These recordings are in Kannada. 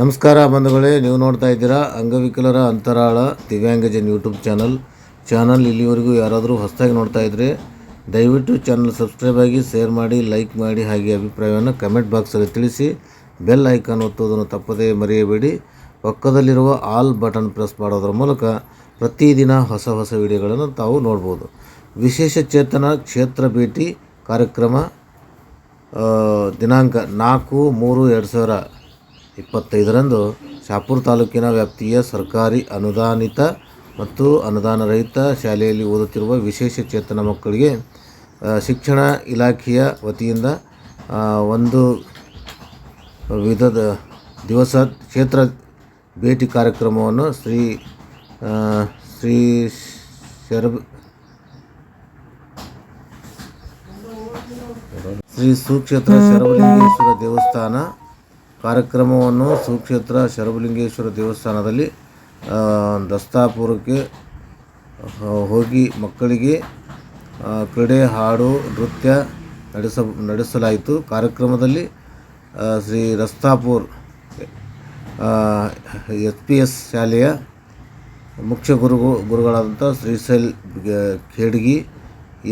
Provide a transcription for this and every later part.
ನಮಸ್ಕಾರ ಬಂಧುಗಳೇ, ನೀವು ನೋಡ್ತಾ ಇದ್ದೀರಾ ಅಂಗವಿಕಲರ ಅಂತರಾಳ ದಿವ್ಯಾಂಗಜನ್ ಯೂಟ್ಯೂಬ್ ಚಾನಲ್. ಚಾನಲ್ ಇಲ್ಲಿವರೆಗೂ ಯಾರಾದರೂ ಹೊಸದಾಗಿ ನೋಡ್ತಾ ಇದ್ದರೆ ದಯವಿಟ್ಟು ಚಾನಲ್ ಸಬ್ಸ್ಕ್ರೈಬ್ ಆಗಿ, ಶೇರ್ ಮಾಡಿ, ಲೈಕ್ ಮಾಡಿ ಹಾಗೆ ಅಭಿಪ್ರಾಯವನ್ನು ಕಮೆಂಟ್ ಬಾಕ್ಸಲ್ಲಿ ತಿಳಿಸಿ, ಬೆಲ್ ಐಕಾನ್ ಒತ್ತೋದನ್ನು ತಪ್ಪದೇ ಮರೆಯಬೇಡಿ. ಪಕ್ಕದಲ್ಲಿರುವ ಆಲ್ ಬಟನ್ ಪ್ರೆಸ್ ಮಾಡೋದರ ಮೂಲಕ ಪ್ರತಿದಿನ ಹೊಸ ಹೊಸ ವಿಡಿಯೋಗಳನ್ನು ತಾವು ನೋಡ್ಬೋದು. ವಿಶೇಷ ಚೇತನ ಕ್ಷೇತ್ರ ಭೇಟಿ ಕಾರ್ಯಕ್ರಮ ದಿನಾಂಕ ನಾಲ್ಕು ಮೂರು ಎರಡು ಸಾವಿರ ಇಪ್ಪತ್ತೈದರಂದು ಶಾಪುರ ತಾಲೂಕಿನ ವ್ಯಾಪ್ತಿಯ ಸರ್ಕಾರಿ ಅನುದಾನಿತ ಮತ್ತು ಅನುದಾನ ರಹಿತ ಶಾಲೆಯಲ್ಲಿ ಓದುತ್ತಿರುವ ವಿಶೇಷ ಚೇತನ ಮಕ್ಕಳಿಗೆ ಶಿಕ್ಷಣ ಇಲಾಖೆಯ ವತಿಯಿಂದ ಒಂದು ವಿಧದ ದಿವಸ ಕ್ಷೇತ್ರ ಭೇಟಿ ಕಾರ್ಯಕ್ರಮವನ್ನು ಶ್ರೀ ಶ್ರೀ ಶರಬ್, ಶ್ರೀ ಸುಕ್ಷೇತ್ರ ಶರಬಲಿಂಗೇಶ್ವರ ದೇವಸ್ಥಾನ ಕಾರ್ಯಕ್ರಮವನ್ನು ಸುಕ್ಷೇತ್ರ ಶರಬಲಿಂಗೇಶ್ವರ ದೇವಸ್ಥಾನದಲ್ಲಿ ದಸ್ತಾಪುರಕ್ಕೆ ಹೋಗಿ ಮಕ್ಕಳಿಗೆ ಕ್ರೀಡೆ, ಹಾಡು, ನೃತ್ಯ ನಡೆಸ, ನಡೆಸಲಾಯಿತು. ಕಾರ್ಯಕ್ರಮದಲ್ಲಿ Shri Rastapur S P S ಶಾಲೆಯ ಮುಖ್ಯ ಗುರು ಗುರುಗಳಾದಂಥ Shrishail Khedgi,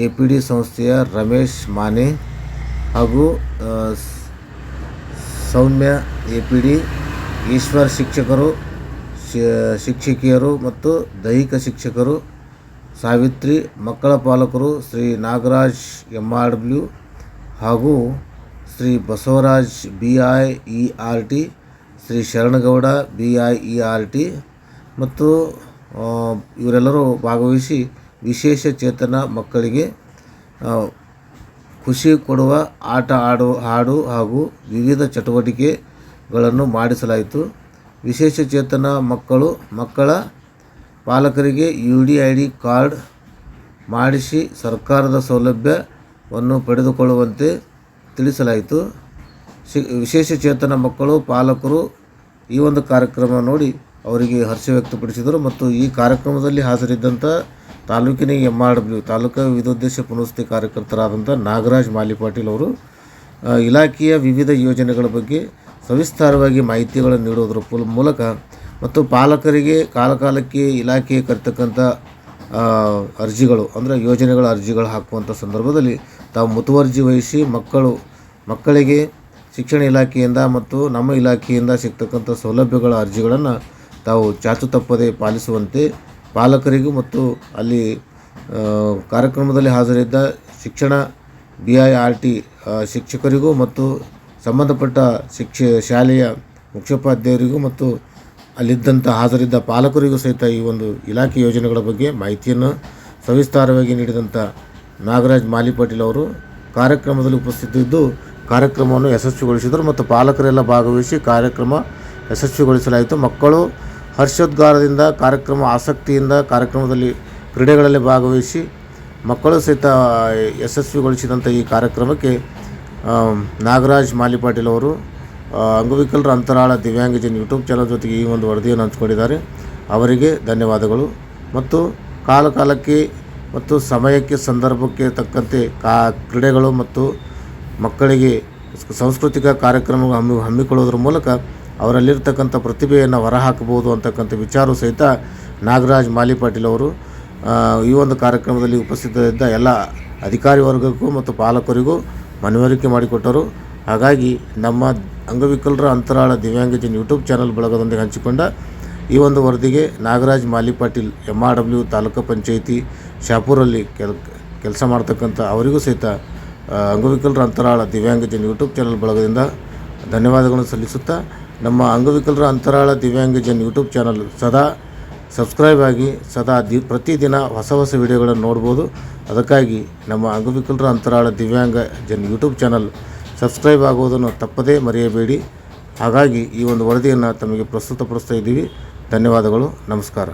A P D ಸಂಸ್ಥೆಯ ರಮೇಶ್ ಮಾನೆ ಹಾಗೂ Soumya, A P D, Ishwar ಶಿಕ್ಷಕರು ಶಿಕ್ಷಕಿಯರು ಮತ್ತು ದೈಹಿಕ ಶಿಕ್ಷಕರು, ಸಾವಿತ್ರಿ, ಮಕ್ಕಳ ಪಾಲಕರು Shri Nagaraj M R W ಹಾಗೂ Shri Basavaraj, B I E R T, Shri Sharanagouda, B I E R T ಮತ್ತು ಇವರೆಲ್ಲರೂ ಭಾಗವಹಿಸಿ ವಿಶೇಷ ಚೇತನ ಮಕ್ಕಳಿಗೆ ಖುಷಿ ಕೊಡುವ ಆಟ ಆಡು ಹಾಡು ಹಾಗೂ ವಿವಿಧ ಚಟುವಟಿಕೆಗಳನ್ನು ಮಾಡಿಸಲಾಯಿತು. ವಿಶೇಷ ಚೇತನ ಮಕ್ಕಳು, ಮಕ್ಕಳ ಪಾಲಕರಿಗೆ U D I D card ಮಾಡಿಸಿ ಸರ್ಕಾರದ ಸೌಲಭ್ಯವನ್ನು ಪಡೆದುಕೊಳ್ಳುವಂತೆ ತಿಳಿಸಲಾಯಿತು. ಶಿ, ವಿಶೇಷ ಚೇತನ ಮಕ್ಕಳು, ಪಾಲಕರು ಈ ಒಂದು ಕಾರ್ಯಕ್ರಮ ನೋಡಿ ಅವರಿಗೆ ಹರ್ಷ ವ್ಯಕ್ತಪಡಿಸಿದರು ಮತ್ತು ಈ ಕಾರ್ಯಕ್ರಮದಲ್ಲಿ ಹಾಜರಿದ್ದಂಥ ತಾಲೂಕಿನ ಎಂ ಆರ್ ಡಬ್ಲ್ಯೂ ತಾಲೂಕಾ ವಿವಿಧೋದ್ದೇಶ ಪುನರ್ವಸತಿ ಕಾರ್ಯಕರ್ತರಾದಂಥ ನಾಗರಾಜ್ ಮಾಲಿ ಪಾಟೀಲ್ ಅವರು ಇಲಾಖೆಯ ವಿವಿಧ ಯೋಜನೆಗಳ ಬಗ್ಗೆ ಸವಿಸ್ತಾರವಾಗಿ ಮಾಹಿತಿಗಳನ್ನು ನೀಡುವುದರ ಪುಲ್- ಮೂಲಕ ಮತ್ತು ಪಾಲಕರಿಗೆ ಕಾಲಕಾಲಕ್ಕೆ ಇಲಾಖೆ ಕರ್ತಕ್ಕಂಥ ಅರ್ಜಿಗಳು ಅಂದರೆ ಯೋಜನೆಗಳ ಅರ್ಜಿಗಳು ಹಾಕುವಂಥ ಸಂದರ್ಭದಲ್ಲಿ ತಾವು ಮುತುವರ್ಜಿ ವಹಿಸಿ ಮಕ್ಕಳು, ಮಕ್ಕಳಿಗೆ ಶಿಕ್ಷಣ ಇಲಾಖೆಯಿಂದ ಮತ್ತು ನಮ್ಮ ಇಲಾಖೆಯಿಂದ ಸಿಗ್ತಕ್ಕಂಥ ಸೌಲಭ್ಯಗಳ ಅರ್ಜಿಗಳನ್ನು ತಾವು ಚಾಚು ತಪ್ಪದೆ ಪಾಲಿಸುವಂತೆ ಪಾಲಕರಿಗೂ ಮತ್ತು ಅಲ್ಲಿ ಕಾರ್ಯಕ್ರಮದಲ್ಲಿ ಹಾಜರಿದ್ದ ಶಿಕ್ಷಣ ಬಿ ಐ ಆರ್ ಟಿ ಶಿಕ್ಷಕರಿಗೂ ಮತ್ತು ಸಂಬಂಧಪಟ್ಟ ಶಿಕ್ಷ, ಶಾಲೆಯ ಮುಖ್ಯೋಪಾಧ್ಯಾಯರಿಗೂ ಮತ್ತು ಅಲ್ಲಿದ್ದಂಥ ಹಾಜರಿದ್ದ ಪಾಲಕರಿಗೂ ಸಹಿತ ಈ ಒಂದು ಇಲಾಖೆ ಯೋಜನೆಗಳ ಬಗ್ಗೆ ಮಾಹಿತಿಯನ್ನು ಸವಿಸ್ತಾರವಾಗಿ ನೀಡಿದಂಥ ನಾಗರಾಜ್ ಮಾಲಿಪಾಟೀಲ್ ಅವರು ಕಾರ್ಯಕ್ರಮದಲ್ಲಿ ಉಪಸ್ಥಿತಿದ್ದು ಕಾರ್ಯಕ್ರಮವನ್ನು ಯಶಸ್ವಿಗೊಳಿಸಿದರು ಮತ್ತು ಪಾಲಕರೆಲ್ಲ ಭಾಗವಹಿಸಿ ಕಾರ್ಯಕ್ರಮ ಯಶಸ್ವಿಗೊಳಿಸಲಾಯಿತು. ಮಕ್ಕಳು ಹರ್ಷೋದ್ಗಾರದಿಂದ ಕಾರ್ಯಕ್ರಮ ಆಸಕ್ತಿಯಿಂದ ಕಾರ್ಯಕ್ರಮದಲ್ಲಿ ಕ್ರೀಡೆಗಳಲ್ಲಿ ಭಾಗವಹಿಸಿ ಮಕ್ಕಳು ಸಹಿತ ಯಶಸ್ವಿಗೊಳಿಸಿದಂಥ ಈ ಕಾರ್ಯಕ್ರಮಕ್ಕೆ ನಾಗರಾಜ್ ಮಾಲಿಪಾಟೀಲ್ ಅವರು ಅಂಗವಿಕಲರ ಅಂತರಾಳ ದಿವ್ಯಾಂಗಜನ್ ಯೂಟ್ಯೂಬ್ ಚಾನಲ್ ಜೊತೆಗೆ ಈ ಒಂದು ವರದಿಯನ್ನು ಹಂಚ್ಕೊಂಡಿದ್ದಾರೆ. ಅವರಿಗೆ ಧನ್ಯವಾದಗಳು. ಮತ್ತು ಕಾಲ ಕಾಲಕ್ಕೆ ಮತ್ತು ಸಮಯಕ್ಕೆ, ಸಂದರ್ಭಕ್ಕೆ ತಕ್ಕಂತೆ ಕಾ, ಕ್ರೀಡೆಗಳು ಮತ್ತು ಮಕ್ಕಳಿಗೆ ಸಾಂಸ್ಕೃತಿಕ ಕಾರ್ಯಕ್ರಮಗಳು ಹಮ್ಮಿ ಹಮ್ಮಿಕೊಳ್ಳೋದ್ರ ಮೂಲಕ ಅವರಲ್ಲಿರ್ತಕ್ಕಂಥ ಪ್ರತಿಭೆಯನ್ನು ಹೊರಹಾಕಬಹುದು ಅಂತಕ್ಕಂಥ ವಿಚಾರ ಸಹಿತ ನಾಗರಾಜ್ ಮಾಲಿಪಾಟೀಲ್ ಅವರು ಈ ಒಂದು ಕಾರ್ಯಕ್ರಮದಲ್ಲಿ ಉಪಸ್ಥಿತರಿದ್ದ ಎಲ್ಲ ಅಧಿಕಾರಿ ವರ್ಗಕ್ಕೂ ಮತ್ತು ಪಾಲಕರಿಗೂ ಮನವರಿಕೆ ಮಾಡಿಕೊಟ್ಟರು. ಹಾಗಾಗಿ ನಮ್ಮ ಅಂಗವಿಕಲರ ಅಂತರಾಳ ದಿವ್ಯಾಂಗಜನ್ ಯೂಟ್ಯೂಬ್ ಚಾನಲ್ ಬಳಗದೊಂದಿಗೆ ಹಂಚಿಕೊಂಡ ಈ ಒಂದು ವರದಿಗೆ Nagaraj Malipatil M R W taluk panchayat ಶಾಪುರಲ್ಲಿ ಕೆಲ, ಕೆಲಸ ಮಾಡ್ತಕ್ಕಂಥ ಅವರಿಗೂ ಸಹಿತ ಅಂಗವಿಕಲರ ಅಂತರಾಳ ದಿವ್ಯಾಂಗಜನ್ ಯೂಟ್ಯೂಬ್ ಚಾನಲ್ ಬಳಗದಿಂದ ಧನ್ಯವಾದಗಳನ್ನು ಸಲ್ಲಿಸುತ್ತಾ ನಮ್ಮ ಅಂಗವಿಕಲರ ಅಂತರಾಳ ದಿವ್ಯಾಂಗಜನ್ ಯೂಟ್ಯೂಬ್ ಚಾನಲ್ ಸದಾ ಸಬ್ಸ್ಕ್ರೈಬ್ ಆಗಿ ಸದಾ ದಿ ಪ್ರತಿದಿನ ಹೊಸ ಹೊಸ ವಿಡಿಯೋಗಳನ್ನು ನೋಡ್ಬೋದು. ಅದಕ್ಕಾಗಿ ನಮ್ಮ ಅಂಗವಿಕಲರ ಅಂತರಾಳ ದಿವ್ಯಾಂಗ ಜನ್ ಯೂಟ್ಯೂಬ್ ಚಾನಲ್ ಸಬ್ಸ್ಕ್ರೈಬ್ ಆಗುವುದನ್ನು ತಪ್ಪದೇ ಮರೆಯಬೇಡಿ. ಹಾಗಾಗಿ ಈ ಒಂದು ವರದಿಯನ್ನು ತಮಗೆ ಪ್ರಸ್ತುತಪಡಿಸ್ತಾ ಇದ್ದೀವಿ. ಧನ್ಯವಾದಗಳು. ನಮಸ್ಕಾರ.